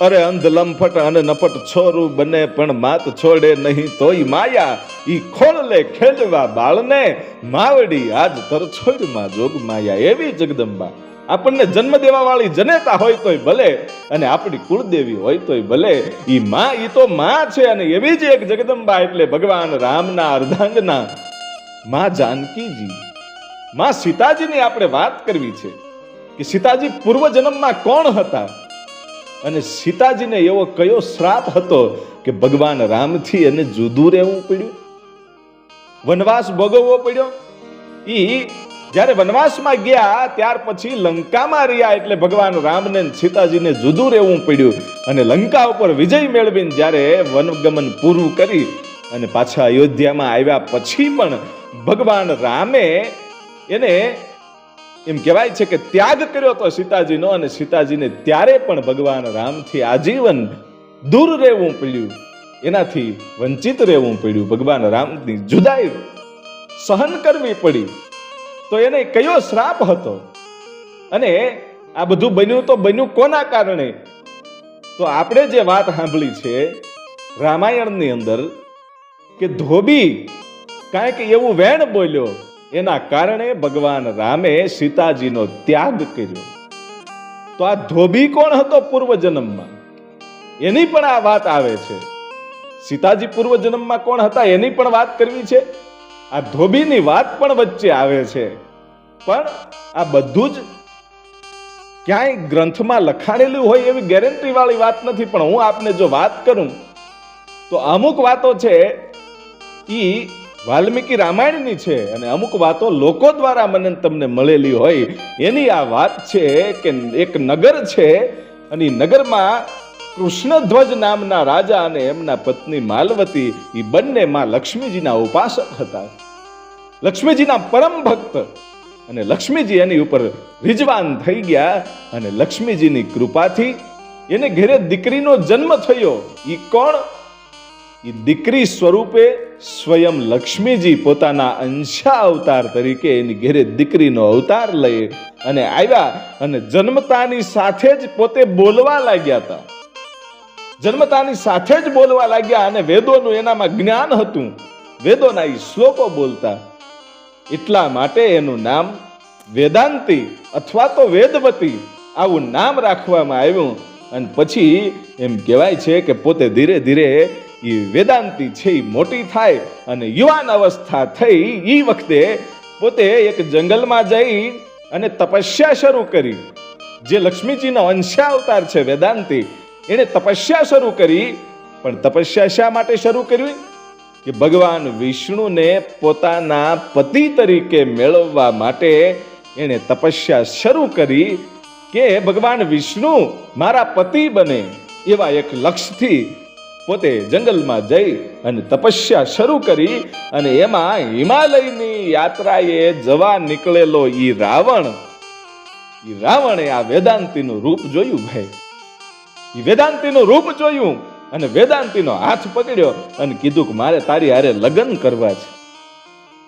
અરે અંધ લંફટ અને નફટ છોરું બને, પણ માત છોડે નહીં. તોય માયા ઈ ખોળલે ખેડવા બાળને. માવડી આજ તરછોડમાં જોગ માયા. એવી જગદંબા. આપણને જન્મ દેવા વાળી જનેતા હોય તોય ભલે, અને આપણી કુળદેવી હોય તોય ભલે. ઈ માં ઈ તો માં છે, અને એવી જ એક જગદંબા એટલે ભગવાન રામના અર્ધાંગના. માં જાનકીજી. માં સીતાજીની આપણે વાત કરવી છે, કે સીતાજી પૂર્વ જન્મમાં કોણ હતા? અને સીતાજીને એવો કયો શ્રાપ હતો કે ભગવાન રામથી એને જુદું રહેવું પડ્યું? વનવાસ ભોગવવો પડ્યો? એ જ્યારે વનવાસમાં ગયા, ત્યાર પછી લંકામાં રહ્યા એટલે ભગવાન રામને સીતાજીને જુદું રહેવું પડ્યું. અને લંકા ઉપર વિજય મેળવીને જ્યારે વનગમન પૂરું કરી અને પાછા અયોધ્યામાં આવ્યા પછી પણ ભગવાન રામે એને એમ કહેવાય છે કે ત્યાગ કર્યો તો સીતાજીનો અને સીતાજીને ત્યારે પણ ભગવાન રામથી આજીવન દૂર રહેવું પડ્યું. એનાથી વંચિત રહેવું પડ્યું. ભગવાન રામની જુદાઈ સહન કરવી પડી. તો એને કયો શ્રાપ હતો? અને આ બધું બન્યું તો બન્યું કોના કારણે? તો આપણે જે વાત સાંભળી છે રામાયણની અંદર કે ધોબી કાંઈક એવું વેણ બોલ્યો એના કારણે ભગવાન રામે સીતાજીનો ત્યાગ કર્યો. તો આ ધોબી કોણ હતો પૂર્વજન્મમાં? એની પણ આ વાત આવે છે. સીતાજી પૂર્વજન્મમાં કોણ હતા એની પણ વાત કરવી છે? આ ધોબીની વાત પણ વચ્ચે આવે છે. પણ આ બધું જ ક્યાંય ગ્રંથમાં લખાણેલું હોય એવી ગેરંટી વાળી વાત નથી, પણ હું આપને જો વાત કરું, તો અમુક વાતો છે, ઈ વાલ્મીકી રામાયણની છે અને અમુક વાતો લોકો દ્વારા મને તમને મળેલી હોય. એની આ વાત છે કે એક નગર છે અને નગરમાં કૃષ્ણધ્વજ નામના રાજા અને એમના પત્ની માલવતી એ બંને માં લક્ષ્મીજીના ઉપાસક હતા. લક્ષ્મીજીના પરમ ભક્ત અને લક્ષ્મીજી એની ઉપર રિજવાન થઈ ગયા અને લક્ષ્મીજીની કૃપાથી એને ઘેરે દીકરીનો જન્મ થયો. એ કોણ? ઈ દીકરી સ્વરૂપે સ્વયં લક્ષ્મીજી પોતાના અંશા અવતાર તરીકે એની ઘેરે દીકરીનો અવતાર લઈ અને આવ્યા અને જન્મતાની સાથે જ પોતે બોલવા લાગ્યા હતા. જન્મતાની સાથે જ બોલવા લાગ્યા અને વેદોનું એનામાં જ્ઞાન હતું. વેદોના એ શ્લોકો બોલતા. એટલા માટે એનું નામ વેદાંતી અથવા તો વેદવતી આવું નામ રાખવામાં આવ્યું. અને પછી એમ કહેવાય છે કે પોતે ધીરે ધીરે એ વેદાંતિ છે એ મોટી થાય અને યુવાન અવસ્થા થઈ એ વખતે પોતે એક જંગલમાં જઈ અને તપસ્યા શરૂ કરી. જે લક્ષ્મીજીનો અંશા અવતાર છે વેદાંતિ એણે તપસ્યા શરૂ કરી. પણ તપસ્યા શા માટે શરૂ કરવી? કે ભગવાન વિષ્ણુને પોતાના પતિ તરીકે મેળવવા માટે એણે તપસ્યા શરૂ કરી કે ભગવાન વિષ્ણુ મારા પતિ બને એવા એક લક્ષ્યથી પોતે જંગલમાં જઈ અને તપસ્યા શરૂ કરી અને એમાં હિમાલયની યાત્રાએ જવા નીકળેલો ઈ રાવણ. ઈ રાવણે આ વેદાંતિનું રૂપ જોયું ભાઈ. ઈ વેદાંતિનું રૂપ જોયું અને વેદાંતિનો હાથ પકડ્યો અને કીધું કે મારે તારી હારે લગ્ન કરવા છે.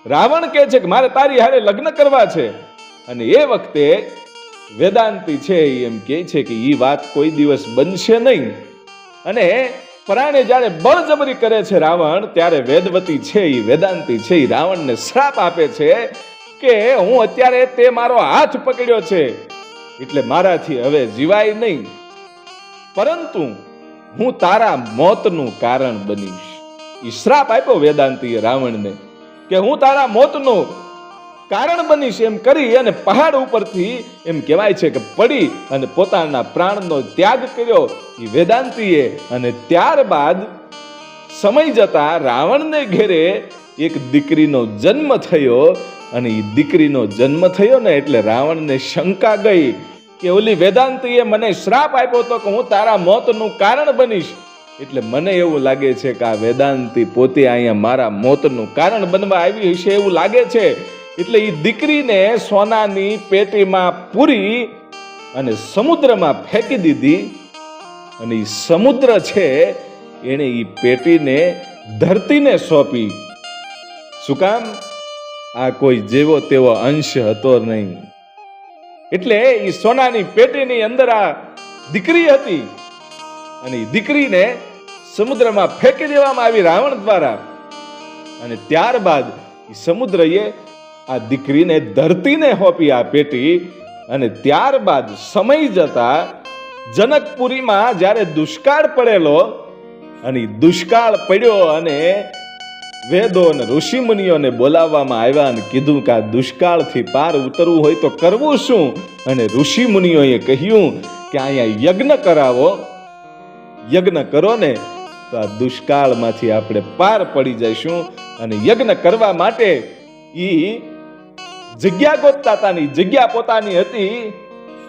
રાવણ કહે છે કે મારે તારી હારે લગ્ન કરવા છે. અને એ વખતે વેદાંતિ છે એમ કહે છે કે ઈ વાત કોઈ દિવસ બનશે નહીં. અને પરાણે જ્યારે બળજબરી કરે છે રાવણ, ત્યારે વેદવતી છે એ વેદાંતી છે એ રાવણને શ્રાપ આપે છે કે હું અત્યારે તે મારો હાથ પકડ્યો છે. એટલે મારાથી હવે જીવાય નહીં. પરંતુ હું તારા મોતનું કારણ બનીશ. એ શ્રાપ આપ્યો વેદાંતીએ રાવણને કે હું તારા મોતનું કારણ બનીશ એમ કરી અને પહાડ ઉપરથી એમ કહેવાય છે કે પડી અને પોતાના પ્રાણનો ત્યાગ કર્યો એ વેદાંતીએ. અને ત્યારબાદ સમય જતા રાવણને ઘેરે એક દીકરીનો જન્મ થયો અને એ દીકરીનો જન્મ થયો ને એટલે રાવણને શંકા ગઈ કે ઓલી વેદાંતીએ મને શ્રાપ આપ્યો તો કે હું તારા મોતનું કારણ બનીશ. એટલે મને એવું લાગે છે કે આ વેદાંતી પોતે અહીંયા મારા મોતનું કારણ બનવા આવી હશે એવું લાગે છે. એટલે એ દીકરીને સોનાની પેટીમાં પૂરી અને સમુદ્રમાં ફેંકી દીધી. અને એ સમુદ્ર છે, એણે એ પેટીને ધરતીને સોંપી. શું કામ? આ કોઈ જેવો તેવો અંશ હતો નહીં. એટલે એ સોનાની પેટીની અંદર આ દીકરી હતી. અને એ દીકરીને સમુદ્રમાં ફેંકી દેવામાં આવી રાવણ દ્વારા. અને ત્યારબાદ સમુદ્રએ આ દીકરીને ધરતીને હોપી આ પેટી અને ત્યારબાદ સમય જતા જનકપુરીમાં જ્યારે દુષ્કાળ પડેલો અને દુષ્કાળ પડ્યો અને વેદો અને ઋષિમુનિઓને બોલાવવામાં આવ્યા અને કીધું કે આ દુષ્કાળથી પાર ઉતરવું હોય તો કરવું શું? અને ઋષિમુનિઓએ કહ્યું કે અહીંયા યજ્ઞ કરાવો. યજ્ઞ કરો ને તો આ દુષ્કાળમાંથી આપણે પાર પડી જઈશું અને યજ્ઞ કરવા માટે ઈ જગ્યા ગોતતા જગ્યા પોતાની હતી.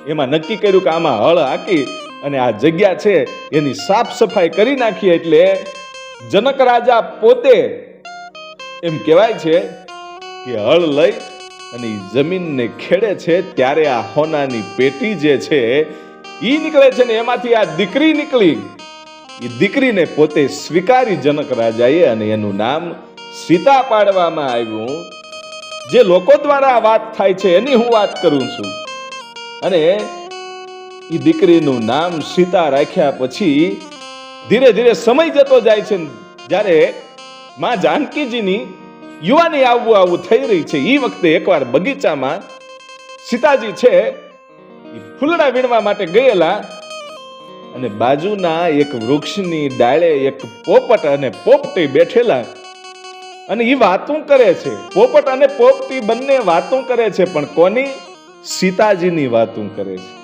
એમાં નક્કી કર્યું કે આમાં હળ હાકી અને આ જગ્યા છે એની સાફ સફાઈ કરી નાખી એટલે જનક રાજા પોતે એમ કહેવાય છે કે હળ લઈ અને જમીનને ખેડે છે ત્યારે આ હોનાની પેટી જે છે એ નીકળે છે ને એમાંથી આ દીકરી નીકળી. એ દીકરીને પોતે સ્વીકારી જનક રાજાએ અને એનું નામ સીતા પાડવામાં આવ્યું. જે લોકો દ્વારા વાત થાય છે, એની હું વાત કરું છું. અને એ દીકરીનું નામ સીતા રાખ્યા પછી ધીરે ધીરે સમય જતો જાય છે જ્યારે માં જાનકીજીની યુવાની આવવું આવું થઈ રહી છે એ વખતે એકવાર બગીચામાં સીતાજી છે એ ફૂલડા વીણવા માટે ગયેલા અને બાજુના એક વૃક્ષની ડાળે એક પોપટ અને પોપટી બેઠેલા અને એ વાતું કરે છે. પોપટ અને પોપટી બંને વાતું કરે છે, પણ કોની? સીતાજીની વાતું કરે છે.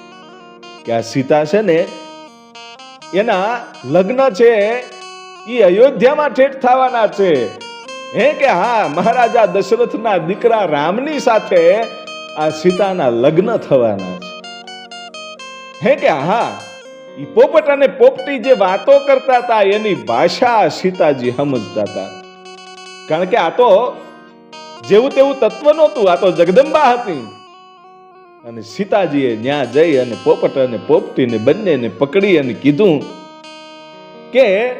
કે આ સીતા છે ને, એના લગ્ન છે એ અયોધ્યામાં ઠેઠ થવાના છે. હે કે હા, મહારાજા દશરથના દીકરા રામની સાથે આ સીતાના લગ્ન થવાના છે. હે કે હા પોપટ અને પોપટી જે વાતો કરતા હતા, એની ભાષા સીતાજી સમજતા હતા. કારણ કે આ તો જેવું તેવું તત્વ નહોતું, આ તો જગદંબા હતી. અને સીતાજીએ ત્યાં જઈ અને પોપટ અને પોપટીને બંનેને પકડી અને કીધું કે,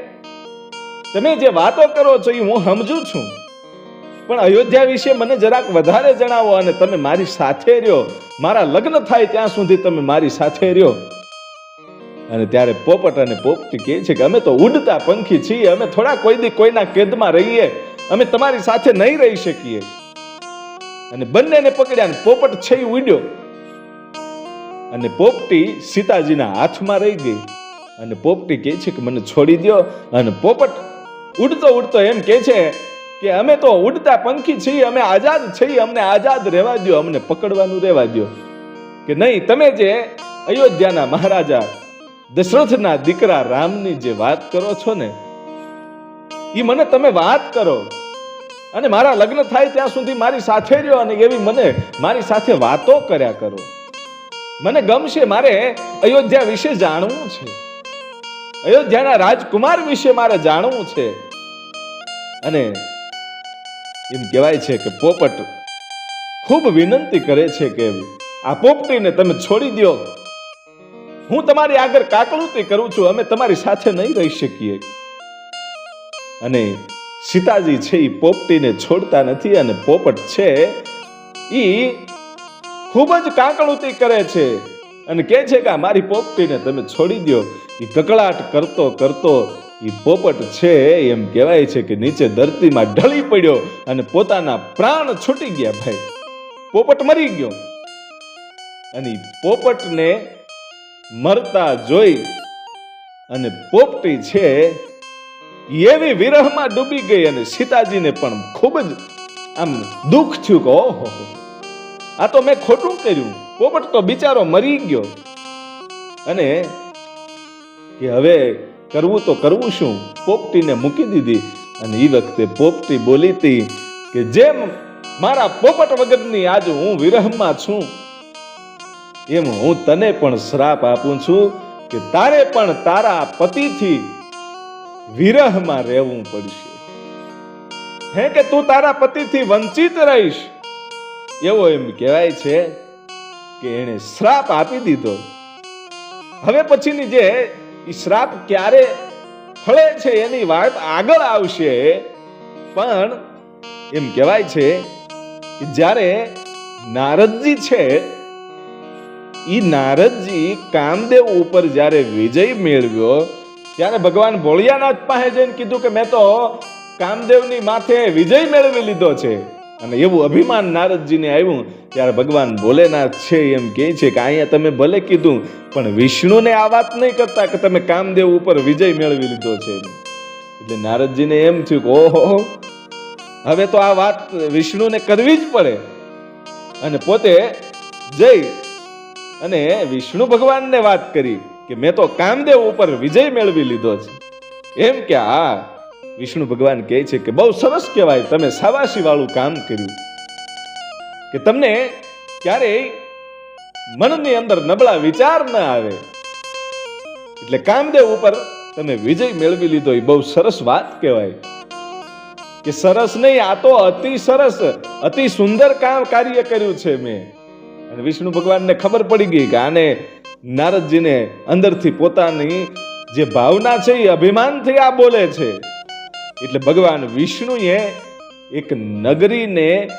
તમે જે વાતો કરો છો એ હું સમજુ છું. પણ અયોધ્યા વિશે મને જરાક વધારે જણાવો અને તમે મારી સાથે રહ્યો. મારા લગ્ન થાય ત્યાં સુધી તમે મારી સાથે રહ્યો. અને ત્યારે પોપટ અને પોપટી કહે છે કે, અમે તો ઉડતા પંખી છીએ, અમે થોડા કોઈ દી કોઈના કેદમાં રહીએ. અમે તમારી સાથે નહીં રહી શકીએ. અને બંનેને પકડ્યા અને પોપટ છે ઉડ્યો. અને પોપટી સીતાજીના હાથમાં રહી ગઈ. અને પોપટી કહે છે કે, મને છોડી દ્યો. અને પોપટ ઉડતો ઉડતો એમ કહે છે કે, અમે તો ઉડતા પંખી છીએ, અમે આઝાદ છીએ, અમને આઝાદ રહેવા દ્યો, અમને પકડવાનું રહેવા દ્યો. કે નહીં, તમે જે અયોધ્યાના મહારાજા દશરથના દીકરા રામની જે વાત કરો છો ને એ મને તમે વાત કરો. અને મારા લગ્ન થાય ત્યાં સુધી મારી સાથે રહ્યો અને એવી મને મારી સાથે વાતો કર્યા કરો. મને ગમશે મારે અયોધ્યા વિશે જાણવું છે. અયોધ્યાના રાજકુમાર વિશે મારે જાણવું છે. અને એમ કહેવાય છે કે પોપટ ખૂબ વિનંતી કરે છે કે આ પોપટીને તમે છોડી દ્યો. હું તમારી આગળ કાકળુતી કરું છું, અમે તમારી સાથે નહીં રહી શકીએ. અને સીતાજી છે એ પોપટીને છોડતા નથી અને પોપટ છે એ ખૂબ જ કાકળુતી કરે છે. અને કહે છે કે મારી પોપટીને તમે છોડી દો એ કકળાટ કરતો કરતો એ પોપટ છે એમ કહેવાય છે કે નીચે ધરતીમાં ઢળી પડ્યો અને પોતાના પ્રાણ છૂટી ગયા ભાઈ. પોપટ મરી ગયો. અને પોપટને મરતા જોઈ અને પોપટી છે એવી વિરહમાં ડૂબી ગઈ અને સીતાજીને પણ ખૂબ જ આમ દુઃખ થયું કે, ઓહો આ તો મેં ખોટું કર્યું. પોપટ તો બિચારો મરી ગયો. અને કે હવે કરવું તો કરવું શું? પોપટીને મૂકી દીધી. અને એ વખતે પોપટી બોલી હતી કે, જેમ મારા પોપટ વગરની આજ હું વિરહમાં છું, એમ હું તને પણ શ્રાપ આપું છું કે તારે પણ તારા પતિથી વિરહમાં રહેવું પડશે. હે કે તું તારા પતિથી વંચિત રહીશ? એવો એમ કહેવાય છે કે એણે શ્રાપ આપી દીધો. હવે પછીની જે શ્રાપ ક્યારે ફળે છે એની વાત આગળ આવશે. પણ એમ કહેવાય છે કે જ્યારે નારદજી છે એ નારદજી કામદેવ ઉપર જ્યારે વિજય મેળવ્યો ત્યારે ભગવાન ભોળિયાનાથ પાસે જઈને કીધું કે મેં તો કામદેવની માથે વિજય મેળવી લીધો છે. અને એવું અભિમાન નારદજીને આવ્યું, ત્યારે ભગવાન ભોલેનાથ છે એમ કહે છે કે અહીંયા તમે ભલે કીધું, પણ વિષ્ણુને આ વાત નહીં કરતા કે તમે કામદેવ ઉપર વિજય મેળવી લીધો છે. એટલે નારદજીને એમ થયું કે ઓહો, હવે તો આ વાત વિષ્ણુને કરવી જ પડે. અને પોતે જઈ અને વિષ્ણુ ભગવાનને વાત કરી. કે મેં તો કામદેવ ઉપર વિજય મેળવી લીધો છે. એમ કે આ વિષ્ણુ ભગવાન કહે છે કે બહુ સરસ કહેવાય, તમે સાવાસી વાળું કામ કર્યું. કે તમને ક્યારેય મનની અંદર નબળા વિચાર ન આવે. એટલે કામદેવ ઉપર તમે વિજય મેળવી લીધો, એ બહુ સરસ વાત કહેવાય. કે સરસ નહીં, આ તો અતિ સરસ, અતિ સુંદર કામ કાર્ય કર્યું છે મેં. અને વિષ્ણુ ભગવાનને ખબર પડી ગઈ કે આને નારદજીને અંદરથી પોતાની જે ભાવના છે એ અભિમાનથી આ બોલે છે. એટલે ભગવાન વિષ્ણુએ એક નગરીને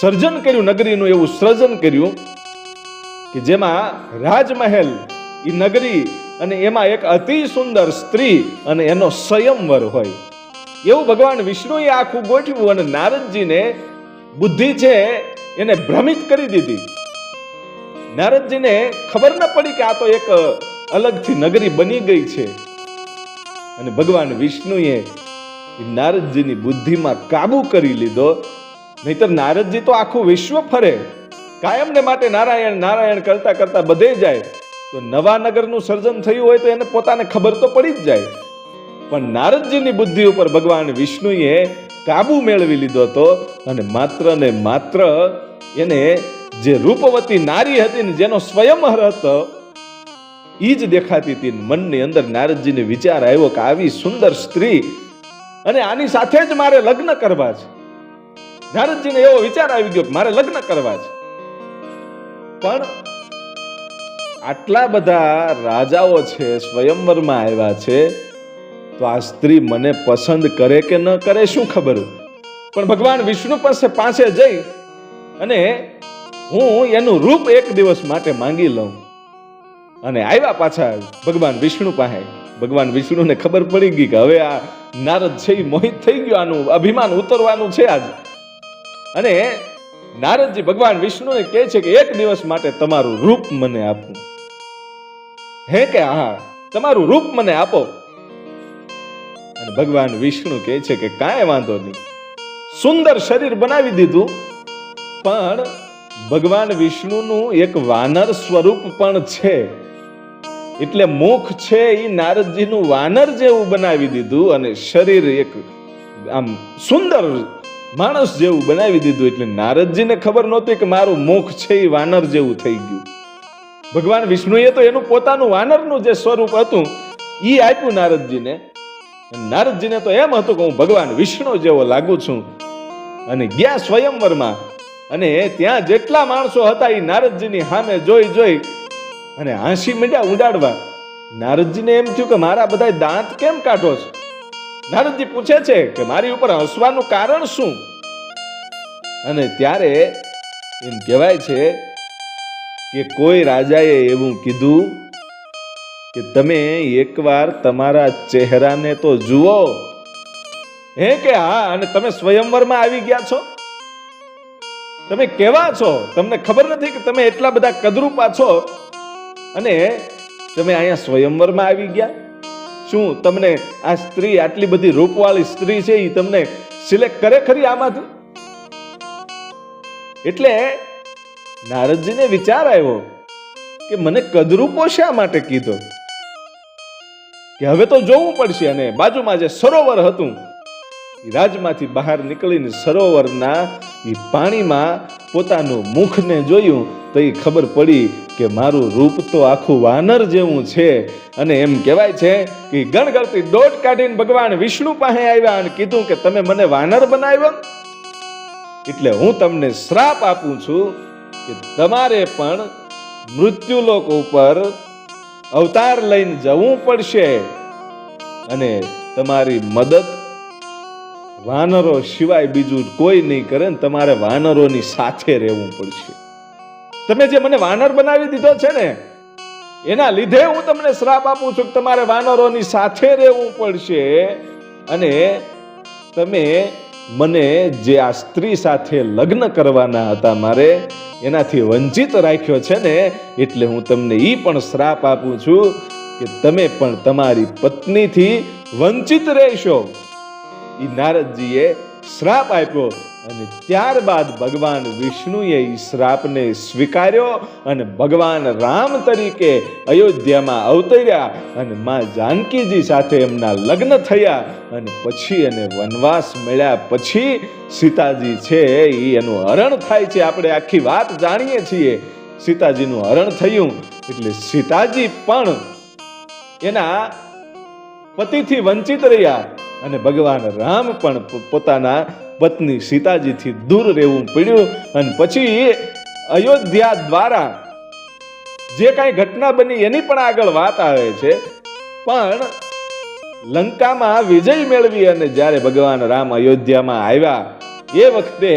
સર્જન કર્યું, નગરીનું એવું સર્જન કર્યું કે જેમાં રાજમહેલ એ નગરી અને એમાં એક અતિ સુંદર સ્ત્રી અને એનો સ્વયંવર હોય. એવું ભગવાન વિષ્ણુએ આખું ગોઠવ્યું અને નારદજીને બુદ્ધિ છે એને ભ્રમિત કરી દીધી. નારદજીને ખબર ન પડી કે આ તો એક અલગથી નગરી બની ગઈ છે. અને ભગવાન વિષ્ણુએ નારદજીની બુદ્ધિમાં કાબુ કરી લીધો. નહીતર નારદજી તો આખું વિશ્વ ફરે. કાયમને માટે નારાયણ નારાયણ કરતા કરતા બધે જાય. તો નવા નગરનું સર્જન થયું હોય તો એને પોતાને ખબર તો પડી જ જાય. પણ નારદજીની બુદ્ધિ ઉપર ભગવાન વિષ્ણુએ કાબુ મેળવી લીધો હતો. અને માત્ર ને માત્ર એને જે રૂપવતી નારી હતી ને જેનો સ્વયંવર હતો એ જ દેખાતી હતી મનની અંદર નારદજીને વિચાર આવ્યો કે આવી સુંદર સ્ત્રી અને આની સાથે જ મારે લગ્ન કરવા છે. નારદજીને એવો વિચાર આવી ગયો કે મારે લગ્ન કરવા છે. પણ આટલા બધા રાજાઓ છે, સ્વયંવરમાં આવ્યા છે, તો આ સ્ત્રી મને પસંદ કરે કે ન કરે શું ખબર? પણ ભગવાન વિષ્ણુ પાસે પાસે જઈ અને હું એનું રૂપ એક દિવસ માટે માંગી લઉં. અને આવ્યા પાછા ભગવાન વિષ્ણુ પાસે. ભગવાન વિષ્ણુને ખબર પડી ગઈ કે હવે આ નારદ છે એ મોહિત થઈ ગયો. આનું અભિમાન ઉતરવાનું છે આજ. અને નારદજી ભગવાન વિષ્ણુને કહે છે કે એક દિવસ માટે તમારું રૂપ મને આપો. હે કે હા, તમારું રૂપ મને આપો. અને ભગવાન વિષ્ણુ કહે છે કે કાંઈ વાંધો નહીં. સુંદર શરીર બનાવી દીધું. પણ ભગવાન વિષ્ણુનું એક વાનર સ્વરૂપ પણ છે. એટલે મુખ છે એ નારદજીનું વાનર જેવું બનાવી દીધું અને શરીર એક આમ સુંદર માણસ જેવું બનાવી દીધું. એટલે નારદજીને ખબર નહોતી કે મારું મુખ છે એ વાનર જેવું થઈ ગયું. ભગવાન વિષ્ણુએ તો એનું પોતાનું વાનરનું જે સ્વરૂપ હતું એ આપ્યું નારદજીને. નારદજીને તો એમ હતું કે હું ભગવાન વિષ્ણુ જેવો લાગુ છું. અને ગયા સ્વયંવરમાં અને ત્યાં જેટલા માણસો હતા એ નારદજીની સામે જોઈ જોઈ અને હાંસી મીંડ્યા ઉડાડવા. નારદજીને એમ થયું કે મારા બધા દાંત કેમ કાઢો છો? નારદજી પૂછે છે કે મારી ઉપર હસવાનું કારણ શું? અને ત્યારે એમ કહેવાય છે કે કોઈ રાજાએ એવું કીધું કે તમે એકવાર તમારા ચહેરાને તો જુઓ. હે કે હા, અને તમે સ્વયંવરમાં આવી ગયા છો? તમે કેવા છો? તમને ખબર નથી કે તમે એટલા બધા કદરૂપા છો? અને તમે અહીંયા સ્વયંવરમાં આવી ગયા? શું તમને આ સ્ત્રી આટલી બધી રૂપવાળી સ્ત્રી છે, એ તમને સિલેક્ટ કરે ખરી આમાંથી? એટલે નારદજીને વિચાર આવ્યો કે મને કદરૂપો શા માટે કીધો? કે હવે તો જોવું પડશે અને બાજુમાં જે સરોવર હતું રાજમાંથી બહાર નીકળીને સરોવરના એ પાણીમાં પોતાનું મુખને જોયું તો એ ખબર પડી કે મારું રૂપ તો આખું વાનર જેવું છે. અને એમ કહેવાય છે કે ગણગળતી દોટ કાઢીને ભગવાન વિષ્ણુ પાસે આવ્યા અને કીધું કે તમે મને વાનર બનાવ્યો? એટલે હું તમને શ્રાપ આપું છું કે તમારે પણ મૃત્યુલોક ઉપર અવતાર લઈને જવું પડશે. અને તમારી મદદ વાનરો સિવાય બીજું કોઈ નહીં કરે ને તમારે વાનરોની સાથે રહેવું પડશે. તમે જે મને વાનર બનાવી દીધો છે ને, એના લીધે હું તમને શ્રાપ આપું છું કે તમારે વાનરોની સાથે રહેવું પડશે અને તમે મને જે આ સ્ત્રી સાથે લગ્ન કરવાના હતા મારે, એનાથી વંચિત રાખ્યો છે ને, એટલે હું તમને એ પણ શ્રાપ આપું છું કે તમે પણ તમારી પત્નીથી વંચિત રહેશો. ઈ નારદજીએ શ્રાપ આપ્યો અને ત્યારબાદ ભગવાન વિષ્ણુએ એ શ્રાપને સ્વીકાર્યો અને ભગવાન રામ તરીકે અયોધ્યામાં અવતર્યા અને માં જાનકીજી સાથે એમના લગ્ન થયા અને પછી એને વનવાસ મળ્યા પછી સીતાજી છે એ એનું હરણ થાય છે. આપણે આખી વાત જાણીએ છીએ. સીતાજીનું હરણ થયું એટલે સીતાજી પણ એના પતિથી વંચિત રહ્યા. અને ભગવાન રામ પણ પોતાના પત્ની સીતાજીથી દૂર રહેવું પડ્યું. અને પછી અયોધ્યા દ્વારા જે કાંઈ ઘટના બની એની પણ આગળ વાત આવે છે. પણ લંકામાં વિજય મેળવી અને જ્યારે ભગવાન રામ અયોધ્યામાં આવ્યા, એ વખતે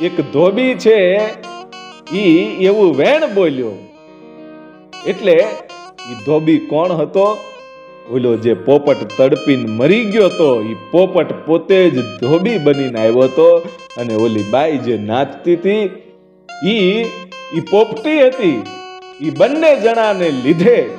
એક ધોબી છે એ એવું વેણ બોલ્યો. એટલે એ ધોબી કોણ હતો? ઓલો જે પોપટ તડપીને મરી ગયો તો એ પોપટ પોતે જ ધોબી બનીને આવ્યો હતો. અને ઓલી બાઈ જે નાચતી હતી, ઈ ઈ પોપટી હતી. ઈ બંને જણાને લીધે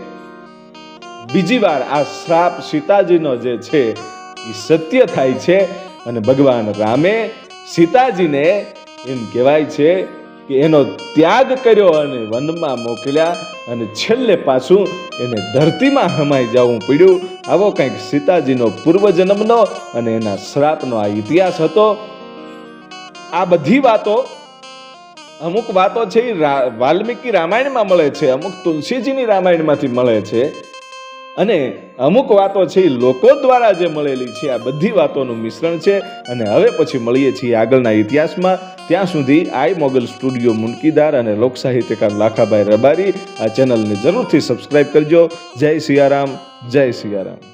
બીજી વાર આ શ્રાપ સીતાજીનો જે છે એ સત્ય થાય છે. અને ભગવાન રામે સીતાજીને એમ કહેવાય છે કે એનો ત્યાગ કર્યો અને વનમાં મોકલ્યા. અને છેલ્લે પાછું એને ધરતીમાં હમાઈ જવું પડ્યું. આવો કંઈક સીતાજીનો પૂર્વજન્મનો અને એના શ્રાપનો આ ઇતિહાસ હતો. આ બધી વાતો અમુક વાતો છે વાલ્મીકી રામાયણમાં મળે છે, અમુક તુલસીજીની રામાયણમાંથી મળે છે. અને અમુક વાતો છે એ લોકો દ્વારા જે મળેલી છે, આ બધી વાતોનું મિશ્રણ છે. અને હવે પછી મળીએ છીએ આગળના ઇતિહાસમાં. ત્યાં સુધી આઈ મોગલ સ્ટુડિયો મુનકીદાર અને લોક સાહિત્યકાર લાખાભાઈ રબારી આ ચેનલને જરૂરથી સબસ્ક્રાઈબ કરજો. જય સિયારામ જય સિયારામ.